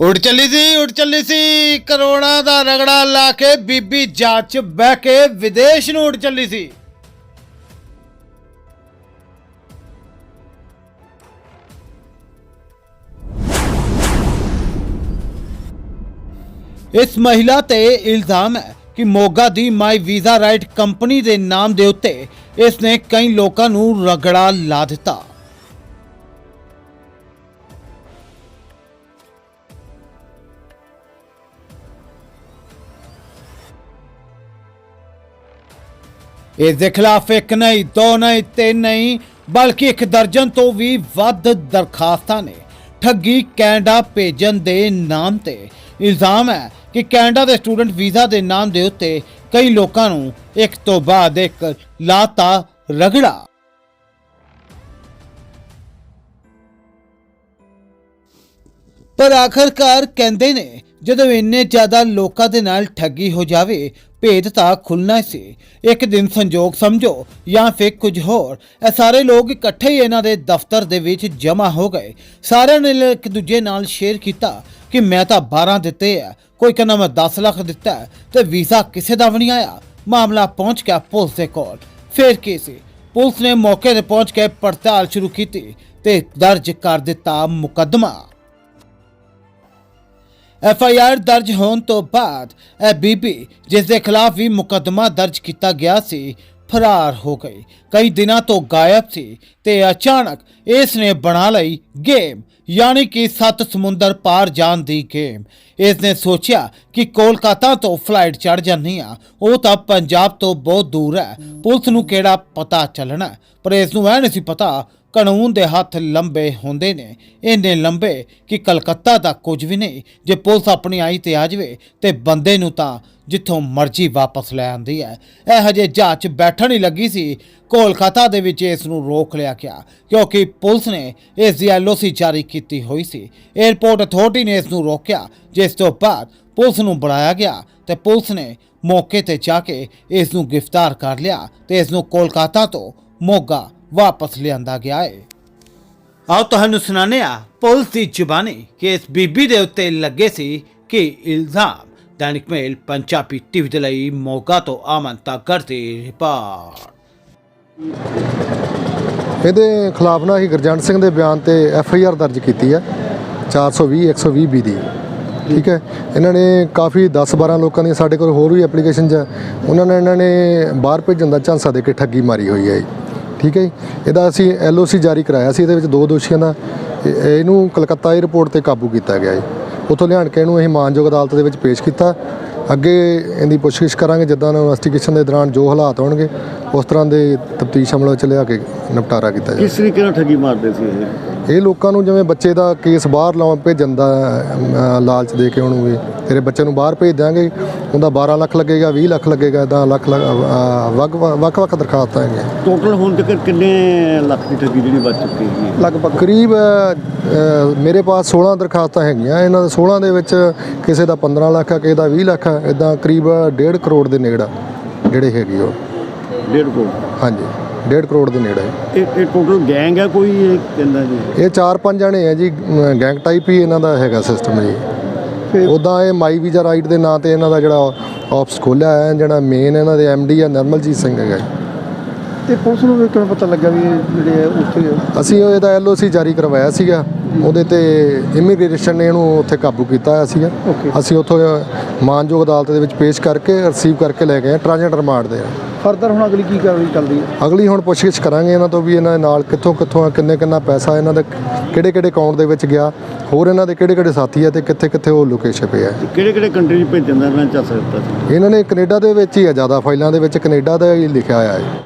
ਉੱਡ ਚੱਲੀ ਸੀ, ਉੱਡ ਚੱਲੀ ਸੀ। ਕਰੋੜਾਂ ਦਾ ਰਗੜਾ ਲਾ ਕੇ ਬੀਬੀ ਜਹਾਜ਼ 'ਚ ਬਹਿ ਕੇ ਵਿਦੇਸ਼ ਨੂੰ ਉੱਡ ਚੱਲੀ ਸੀ। ਇਸ ਮਹਿਲਾ ਤੇ ਇਲਜ਼ਾਮ ਹੈ ਕਿ ਮੋਗਾ ਦੀ ਮਾਈ ਵੀਜ਼ਾ ਰਾਈਟ ਕੰਪਨੀ ਦੇ ਨਾਮ ਦੇ ਉੱਤੇ ਇਸ ਨੇ ਕਈ ਲੋਕਾਂ ਨੂੰ ਰਗੜਾ ਲਾ ਦਿੱਤਾ। ਇਸ ਦੇ ਖਿਲਾਫ ਇੱਕ ਨਹੀਂ, ਦੋ ਨਹੀਂ, ਤਿੰਨ ਨਹੀਂ, ਬਲਕਿ ਇੱਕ ਦਰਜਨ ਤੋਂ ਵੀ ਵੱਧ ਦਰਖਾਸਤਾਂ ਨੇ ਠੱਗੀ ਕੈਨੇਡਾ ਭੇਜਣ ਦੇ ਨਾਮ ਤੇ। ਇਲਜ਼ਾਮ ਹੈ ਕਿ ਕੈਨੇਡਾ ਦੇ ਸਟੂਡੈਂਟ ਵੀਜ਼ਾ ਦੇ ਨਾਮ ਦੇ ਉੱਤੇ ਕਈ ਲੋਕਾਂ ਨੂੰ ਇੱਕ ਤੋਂ ਬਾਅਦ ਇੱਕ ਲਾਤਾ ਰਗੜਾ। ਪਰ ਆਖਰਕਾਰ ਕਹਿੰਦੇ ਨੇ, ਜਦੋਂ ਇੰਨੇ ਜ਼ਿਆਦਾ ਲੋਕਾਂ ਦੇ ਨਾਲ ਠੱਗੀ ਹੋ ਜਾਵੇ ਭੇਦ ਤਾਂ ਖੁੱਲਣਾ ਹੀ ਸੀ। ਇੱਕ ਦਿਨ ਸੰਜੋਗ ਸਮਝੋ ਜਾਂ ਫਿਰ ਕੁਝ ਹੋਰ। ਇਹ ਸਾਰੇ ਲੋਕ ਇਕੱਠੇ ਹੀ ਇਹਨਾਂ ਦੇ ਦਫ਼ਤਰ ਦੇ ਵਿੱਚ ਜਮ੍ਹਾਂ ਹੋ ਗਏ। ਸਾਰਿਆਂ ਨੇ ਇੱਕ ਦੂਜੇ ਨਾਲ ਸ਼ੇਅਰ ਕੀਤਾ ਕਿ ਮੈਂ ਤਾਂ 12 ਦਿੱਤੇ ਆ। ਕੋਈ ਕਹਿੰਦਾ ਮੈਂ 10 ਲੱਖ ਦਿੱਤਾ ਹੈ ਤੇ ਵੀਜ਼ਾ ਕਿਸੇ ਦਾ ਵੀ ਨਹੀਂ ਆਇਆ। ਮਾਮਲਾ ਪਹੁੰਚ ਗਿਆ ਪੁਲਿਸ ਦੇ ਕੋਲ। ਫਿਰ ਕੀ ਸੀ? ਪੁਲਿਸ ਨੇ ਮੌਕੇ ਤੇ ਪਹੁੰਚ ਕੇ ਪੜਤਾਲ ਸ਼ੁਰੂ ਕੀਤੀ ਤੇ ਦਰਜ ਕਰ ਦਿੱਤਾ ਮੁਕੱਦਮਾ। ਐਫ ਆਈ ਆਰ ਦਰਜ ਹੋਣ ਤੋਂ ਬਾਅਦ ਇਹ ਬੀਬੀ ਜਿਸ ਦੇ ਖਿਲਾਫ ਵੀ ਮੁਕੱਦਮਾ ਦਰਜ ਕੀਤਾ ਗਿਆ ਸੀ, ਫਰਾਰ ਹੋ ਗਈ। ਕਈ ਦਿਨਾਂ ਤੋਂ ਗਾਇਬ ਸੀ ਤੇ ਅਚਾਨਕ ਇਸ ਨੇ ਬਣਾ ਲਈ ਗੇਮ, ਯਾਨੀ ਕਿ ਸੱਤ ਸਮੁੰਦਰ ਪਾਰ ਜਾਣ ਦੀ ਗੇਮ। ਇਸ ਨੇ ਸੋਚਿਆ ਕਿ ਕੋਲਕਾਤਾ ਤੋਂ ਫਲਾਈਟ ਚੜ ਜਾਂਦੀ ਆ ਉਹ ਤਾਂ ਪੰਜਾਬ ਤੋਂ ਬਹੁਤ ਦੂਰ ਹੈ, ਪੁਲਿਸ ਨੂੰ ਕਿਹੜਾ ਪਤਾ ਚੱਲਣਾ ਪਰ ਇਸ ਨੂੰ ਇਹ ਨਹੀਂ ਸੀ ਪਤਾ ਕਾਨੂੰਨ ਦੇ ਹੱਥ ਲੰਬੇ ਹੁੰਦੇ ਨੇ। ਇੰਨੇ ਲੰਬੇ ਕਿ ਕਲਕੱਤਾ ਦਾ ਕੁਝ ਵੀ ਨਹੀਂ, ਜੇ ਪੁਲਿਸ ਆਪਣੀ ਆਈ ਤੇ ਆ ਜਾਵੇ ਤੇ ਬੰਦੇ ਨੂੰ ਤਾਂ ਜਿੱਥੋਂ ਮਰਜ਼ੀ ਵਾਪਸ ਲੈ ਆਂਦੀ ਹੈ। ਇਹ ਹਜੇ ਜਹਾਜ਼ 'ਚ ਬੈਠਣ ਹੀ ਲੱਗੀ ਸੀ। ਕੋਲਕਾਤਾ ਦੇ ਵਿੱਚ ਇਸ ਨੂੰ ਰੋਕ ਲਿਆ ਗਿਆ, ਕਿਉਂਕਿ ਪੁਲਿਸ ਨੇ ਇਸ ਦੀ ਐਲਓਸੀ ਜਾਰੀ ਕੀਤੀ ਹੋਈ ਸੀ। 에ਅਰਪੋਰਟ ਅਥਾਰਟੀ ਨੇ ਇਸ ਨੂੰ ਰੋਕਿਆ, ਜਿਸ ਤੋਂ ਬਾਅਦ ਪੁਲਿਸ ਨੂੰ ਬੁਲਾਇਆ ਗਿਆ ਤੇ ਪੁਲਿਸ ਨੇ ਮੌਕੇ ਤੇ ਜਾ ਕੇ ਇਸ ਨੂੰ ਗ੍ਰਿਫਤਾਰ ਕਰ ਲਿਆ ਤੇ ਇਸ ਨੂੰ ਕੋਲਕਾਤਾ ਤੋਂ ਮੋਗਾ ਵਾਪਸ ਲਿਆਂਦਾ ਗਿਆ ਹੈ ਆਓ ਤੁਹਾਨੂੰ ਸੁਣਾਉਂਦੇ ਆ ਪੁਲਿਸ ਦੀ ਜ਼ੁਬਾਨੀ ਕਿ ਇਸ ਬੀਬੀ ਦੇ ਉੱਤੇ ਲੱਗੇ ਸੀ ਕਿ ਇਲਜ਼ਾਮ ਦੈਨਿਕ ਮੇਲ ਪੰਜਾਬੀ ਟੀਵੀ ਦੇ ਲਈ ਮੋਗਾ ਤੋਂ ਆਮਨ ਤੱਕਰ ਦੀ ਰਿਪੋਰਟ। ਇਹਦੇ ਖਿਲਾਫ ਨਾ ਅਸੀਂ ਗੁਰਜੰਟ ਸਿੰਘ ਦੇ ਬਿਆਨ ਤੇ ਐਫ ਆਈ ਆਰ ਦਰਜ ਕੀਤੀ ਹੈ 420 120 ਬੀ ਦੀ। ਠੀਕ ਹੈ ਇਹਨਾਂ ਨੇ ਕਾਫੀ 10 12 ਲੋਕਾਂ ਦੀਆਂ ਸਾਡੇ ਕੋਲ ਹੋਰ ਵੀ ਐਪਲੀਕੇਸ਼ਨ ਹੈ ਉਹਨਾਂ ਨੇ ਇਹਨਾਂ ਨੇ ਬਾਹਰ ਭੇਜਣ ਦਾ ਝਾਂਸਾ ਦੇ ਕੇ ਠੱਗੀ ਮਾਰੀ ਹੋਈ ਹੈ ਜੀ। ਠੀਕ ਹੈ ਜੀ? ਇਹਦਾ ਅਸੀਂ ਐਲ ਓ ਸੀ ਜਾਰੀ ਕਰਾਇਆ ਸੀ, ਇਹਦੇ ਵਿੱਚ ਦੋ ਦੋਸ਼ੀਆਂ ਦਾ। ਇਹਨੂੰ ਕਲਕੱਤਾ 에ਅਰਪੋਰਟ ਤੇ ਕਾਬੂ ਕੀਤਾ ਗਿਆ ਜੀ। ਉੱਥੋਂ ਲਿਆਣ ਕੇ ਇਹਨੂੰ ਅਸੀਂ ਮਾਨਯੋਗ ਅਦਾਲਤ ਦੇ ਵਿੱਚ ਪੇਸ਼ ਕੀਤਾ। ਅੱਗੇ ਇਹਦੀ ਪੁੱਛਗਿੱਛ ਕਰਾਂਗੇ, ਜਿੱਦਾਂ ਇਨਵੈਸਟੀਗੇਸ਼ਨ ਦੇ ਦੌਰਾਨ ਜੋ ਹਾਲਾਤ ਹੋਣਗੇ, ਉਸ ਤਰ੍ਹਾਂ ਦੇ ਤਫਤੀਸ਼ ਅਮਲ ਵਿੱਚ ਲਿਆ ਕੇ ਨਿਪਟਾਰਾ ਕੀਤਾ ਜਾਵੇ। ਕਿਸ ਤਰੀਕੇ ਨਾਲ ਠੱਗੀ ਮਾਰਦੇ ਸੀ ਇਹ? ਇਹ ਲੋਕਾਂ ਨੂੰ ਜਿਵੇਂ ਬੱਚੇ ਦਾ ਕੇਸ ਬਾਹਰ ਲਾਉਣ ਭੇਜਣ ਦਾ ਲਾਲਚ ਦੇ ਕੇ ਉਹਨੂੰ ਵੀ। ਤੇਰੇ ਬੱਚੇ ਨੂੰ ਬਾਹਰ ਭੇਜ ਦਿਆਂਗੇ ਉਹਦਾ 12 ਲੱਖ ਲੱਗੇਗਾ 20 ਲੱਖ ਲੱਗੇਗਾ ਇਦਾਂ ਲੱਖ ਲੱਖ, ਅ, ਵੱਖ ਵੱਖ ਵੱਖ ਦਰਖਾਸਤਾਂ ਹੈਗੀਆਂ। ਟੋਟਲ ਹੁਣ ਤੱਕ ਕਿੰਨੇ ਲੱਖ ਦੀ ਠੱਗੀ ਜਿਹੜੀ ਬਚ ਚੁੱਕੀ ਹੈ? ਲਗਭਗ ਕਰੀਬ ਮੇਰੇ ਪਾਸ 16 ਦਰਖਾਸਤਾਂ ਹੈਗੀਆਂ। ਇਹਨਾਂ ਦੇ 16 ਦੇ ਵਿੱਚ ਕਿਸੇ ਦਾ 15 ਲੱਖ ਆ ਕਿਸੇ ਦਾ 20 ਲੱਖ ਆ ਇਦਾਂ ਕਰੀਬ 1.5 ਕਰੋੜ ਦੇ ਨੇੜੇ ਜਿਹੜੇ ਹੈਗੇ ਉਹ। ਡੇਢ ਕਰੋੜ। ਹਾਂਜੀ। 1.5 ਕਰੋੜ ਦੇ ਨੇੜੇ। ਇਹ ਇਹ ਟੋਟਲ ਗੈਂਗ ਹੈ ਕੋਈ ਇਹ ਕਹਿੰਦਾ ਜੀ? ਇਹ ਚਾਰ ਪੰਜ ਜਣੇ ਆ ਜੀ ਗੈਂਗ ਟਾਈਪ ਹੀ ਇਹਨਾਂ ਦਾ ਹੈਗਾ ਸਿਸਟਮ ਜੀ। ਉਦਾਂ ਇਹ ਮਾਈ ਵੀਜ਼ਾ ਰਾਈਟ ਦੇ ਨਾਂ ਤੇ ਇਹਨਾਂ ਦਾ ਜਿਹੜਾ ਆਫਿਸ ਖੋਲਿਆ ਹੈ ਜਿਹੜਾ ਮੇਨ ਇਹਨਾਂ ਦੇ ਡੀ ਆ ਨਰਮਲਜੀਤ ਸਿੰਘ ਹੈਗਾ। ਤੇ ਪੁਲਿਸ ਨੂੰ ਕਿਵੇਂ ਪਤਾ ਲੱਗਾ ਵੀ ਇਹ ਜਿਹੜੇ ਉੱਥੇ ਅਸੀਂ ਇਹਦਾ ਐਲਓਸੀ ਜਾਰੀ ਕਰਵਾਇਆ ਸੀਗਾ। ਉਹਦੇ ਤੇ ਇਮੀਗ੍ਰੇਸ਼ਨ ਨੇ ਇਹਨੂੰ ਉੱਥੇ ਕਾਬੂ ਕੀਤਾ ਹੋਇਆ ਸੀਗਾ. ਅਸੀਂ ਉੱਥੋਂ ਮਾਨਯੋਗ ਅਦਾਲਤ ਦੇ ਵਿੱਚ ਪੇਸ਼ ਕਰਕੇ ਰਿਸੀਵ ਕਰਕੇ ਲੈ ਗਏ ਟ੍ਰਾਂਜੈਂਟ ਰਿਮਾਂਡ ਦੇ ਫਰਦਰ ਹੁਣ ਅਗਲੀ ਕੀ ਕਾਰਵਾਈ ਚੱਲਦੀ ਹੈ? ਅਗਲੀ ਹੁਣ ਪੁੱਛਗਿੱਛ ਕਰਾਂਗੇ ਇਹਨਾਂ ਤੋਂ ਵੀ ਇਹਨਾਂ ਦੇ ਨਾਲ ਕਿੱਥੋਂ ਕਿੱਥੋਂ ਆ ਕਿੰਨੇ ਕਿੰਨਾ ਪੈਸਾ ਇਹਨਾਂ ਦਾ ਕਿਹੜੇ ਕਿਹੜੇ ਅਕਾਊਂਟ ਦੇ ਵਿੱਚ ਗਿਆ ਹੋਰ ਇਹਨਾਂ ਦੇ ਕਿਹੜੇ ਕਿਹੜੇ ਸਾਥੀ ਆ ਤੇ ਕਿੱਥੇ ਕਿੱਥੇ ਉਹ ਲੋਕੇਸ਼ਨ ਪਏ ਆ। ਕਿਹੜੇ ਕਿਹੜੇ ਕੰਟਰੀ ਭੇਜਣ ਦਾ ਇਹਨਾਂ ਨੇ ਚੱਸ ਦਿੱਤਾ ਸੀ? ਇਹਨਾਂ ਨੇ ਕੈਨੇਡਾ ਦੇ ਵਿੱਚ ਹੀ ਆ ਜ਼ਿਆਦਾ ਫਾਈਲਾਂ ਦੇ ਵਿੱਚ ਕੈਨੇਡਾ ਦਾ ਹੀ ਲਿਖਿਆ ਹੋਇਆ ਹੈ।